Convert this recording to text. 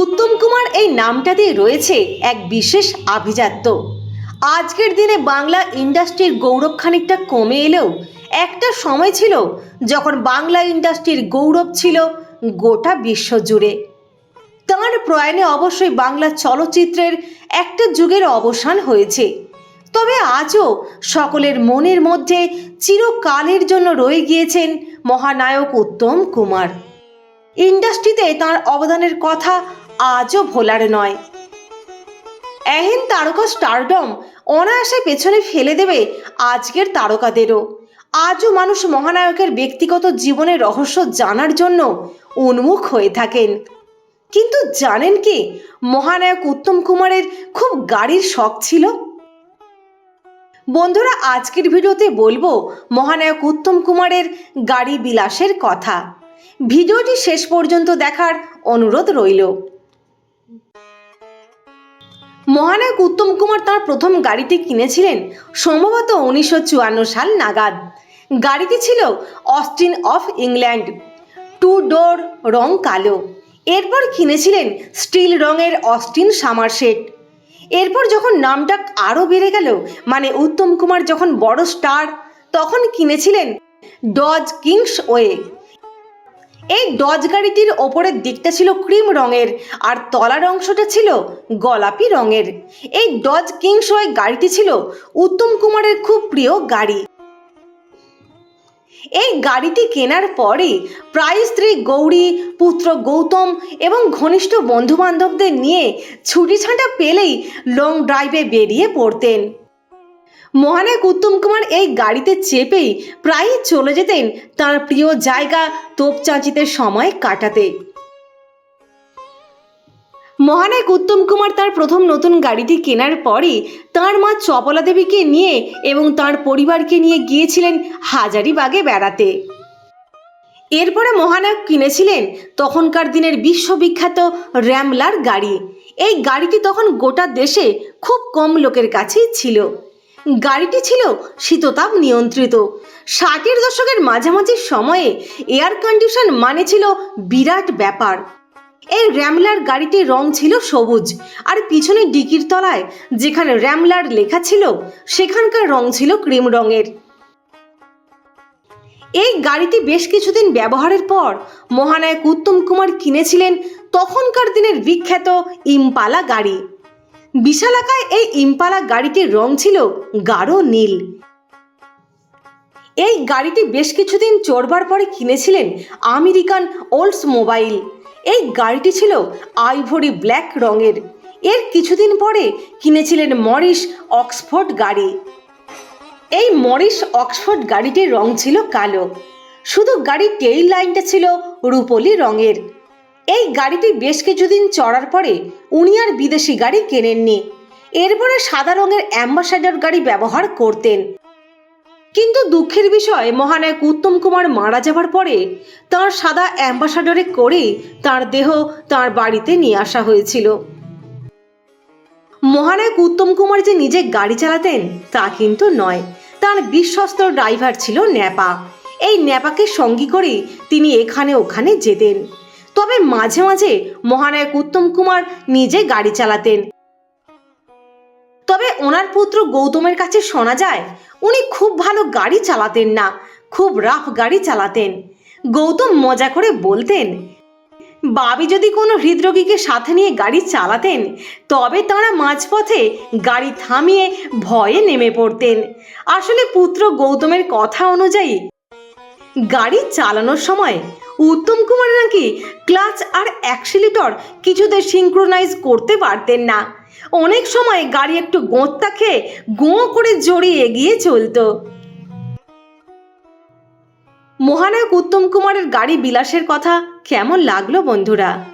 উত্তম কুমার এই নামটাতেই রয়েছে এক বিশেষ আভিজাত্য। আজকের দিনে বাংলা ইন্ডাস্ট্রির গৌরব খানিকটা কমে এলেও একটা সময় ছিল যখন বাংলা ইন্ডাস্ট্রির গৌরব ছিল গোটা বিশ্ব জুড়ে। তাঁর প্রয়াণে অবশ্যই বাংলা চলচ্চিত্রের একটা যুগের অবসান হয়েছে। তবে আজও সকলের মনের মধ্যে চিরকালের জন্য রয়ে গিয়েছেন মহানায়ক উত্তম কুমার। ইন্ডাস্ট্রিতে তার অবদানের কথা আজও ভোলার নয়। এহেন তারকা স্টারডম অনায়াসে পেছনে ফেলে দেবে আজকের তারকাদেরও। আজও মানুষ মহানায়কের ব্যক্তিগত জীবনের রহস্য জানার জন্য উন্মুখ হয়ে থাকেন। কিন্তু জানেন কি, মহানায়ক উত্তম কুমারের খুব গাড়ির শখ ছিল? বন্ধুরা, আজকের ভিডিওতে বলব মহানায়ক উত্তম কুমারের গাড়ি বিলাসের কথা। ভিডিওটি শেষ পর্যন্ত দেখার অনুরোধ রইল। মহানায়ক উত্তম কুমার তার প্রথম গাড়িটি কিনেছিলেন সম্ভবত উনিশশো চুয়ান্ন সাল নাগাদ। গাড়িটি ছিল Austin of England, two door রং কালো। এরপর কিনেছিলেন স্টিল রঙের অস্টিন সামারসেট এরপর যখন নামটা আরও বেড়ে গেল মানে উত্তম কুমার যখন বড় স্টার, তখন কিনেছিলেন ডজ কিংস ওয়ে। এই ডজ গাড়িটির ওপরের দিকটা ছিল ক্রিম রঙের, আর তলার অংশটা ছিল গোলাপি রঙের। এই ডজ কিংস ওয়ে গাড়িটি ছিল উত্তম কুমারের খুব প্রিয় গাড়ি। এই গাড়িটি কেনার পরে প্রায় স্ত্রী গৌরী, পুত্র গৌতম এবং ঘনিষ্ঠ বন্ধুবান্ধবদের নিয়ে ছুটি ছাঁটা পেলেই লং ড্রাইভে বেরিয়ে পড়তেন। মহানায়ক উত্তম কুমার এই গাড়িতে চেপেই প্রায়ই চলে যেতেন তার প্রিয় জায়গা তোপচাঁচিতে সময় কাটাতে। মহানায়ক উত্তম কুমার তার প্রথম নতুন গাড়িটি কেনার পরই তার মা চপলা দেবীকে নিয়ে এবং তার পরিবারকে নিয়ে গিয়েছিলেন হাজারিবাগে বেড়াতে। এরপরে মহানায়ক কিনেছিলেন তখনকার দিনের বিশ্ববিখ্যাত র্যামলার গাড়ি। এই গাড়িটি তখন গোটা দেশে খুব কম লোকের কাছেই ছিল। গাড়িটি ছিল শীততাপ নিয়ন্ত্রিত। ষাটের দশকের মাঝামাঝি সময়ে এয়ার কন্ডিশন মানে ছিল বিরাট ব্যাপার। এই র্যামলার গাড়িটির রং ছিল সবুজ আর পিছনে ডিকির তলায় যেখানে র্যামলার লেখা ছিল, সেখানকার রং ছিল ক্রিম রঙের। এই গাড়িটি বেশ কিছুদিন ব্যবহারের পর মহানায়ক উত্তম কুমার কিনেছিলেন তখনকার দিনের বিখ্যাত ইম্পালা গাড়ি। বিশালাকায় এই ইম্পালা গাড়িটির রং ছিল গাঢ় নীল। এই গাড়িটি বেশ কিছুদিন চড়বার পরে কিনেছিলেন আমেরিকান ওল্ডস মোবাইল। এই গাড়িটি ছিল আইভরি ব্ল্যাক রঙের। এর কিছুদিন পরে কিনেছিলেন মরিস অক্সফোর্ড গাড়ি। এই মরিস অক্সফোর্ড গাড়িটির রং ছিল কালো। শুধু গাড়ির টেইল লাইনটা ছিল রূপলি রঙের। এই গাড়িটি বেশ কিছুদিন চড়ার পরে উনি আর বিদেশি গাড়ি কেনেননি। এরপরে সাদা রঙের অ্যাম্বাসাডার গাড়ি ব্যবহার করতেন। কিন্তু দুঃখের বিষয়, মহানায়ক উত্তম কুমার মারা যাবার পরে তার সাদা অ্যাম্বাসাডারে করেই তার দেহ তার বাড়িতে নিয়ে আসা হয়েছিল। মহানায়ক উত্তম কুমার যে নিজে গাড়ি চালাতেন তা কিন্তু নয়। তার বিশ্বস্ত ড্রাইভার ছিল ন্যাপা। এই ন্যাপাকে সঙ্গী করে তিনি এখানে ওখানে যেতেন। তবে মাঝে মাঝে মহানায়ক উত্তম কুমার নিজে গাড়ি চালাতেন। তবে ওনার পুত্র গৌতমের কাছে শোনা যায়, উনি খুব ভালো গাড়ি চালাতেন না, খুব রাফ গাড়ি চালাতেন। গৌতম মজা করে বলতেন, বাবি যদি কোনো হৃদরোগীকে সাথে নিয়ে গাড়ি চালাতেন, তবে তাঁরা মাঝপথে গাড়ি থামিয়ে ভয়ে নেমে পড়তেন। আসলে পুত্র গৌতমের কথা অনুযায়ী গাড়ি চালানোর সময়। উত্তম কুমার নাকি ক্লাচ আর অ্যাক্সিলিটর কিছুতে সিঙ্ক্রোনাইজ করতে পারতেন না। অনেক সময় গাড়ি একটু গোঁতটা খেয়ে গোঁ করে জড়িয়ে এগিয়ে চলতো। মহানায়ক উত্তম কুমারের গাড়ি বিলাসের কথা কেমন লাগল বন্ধুরা?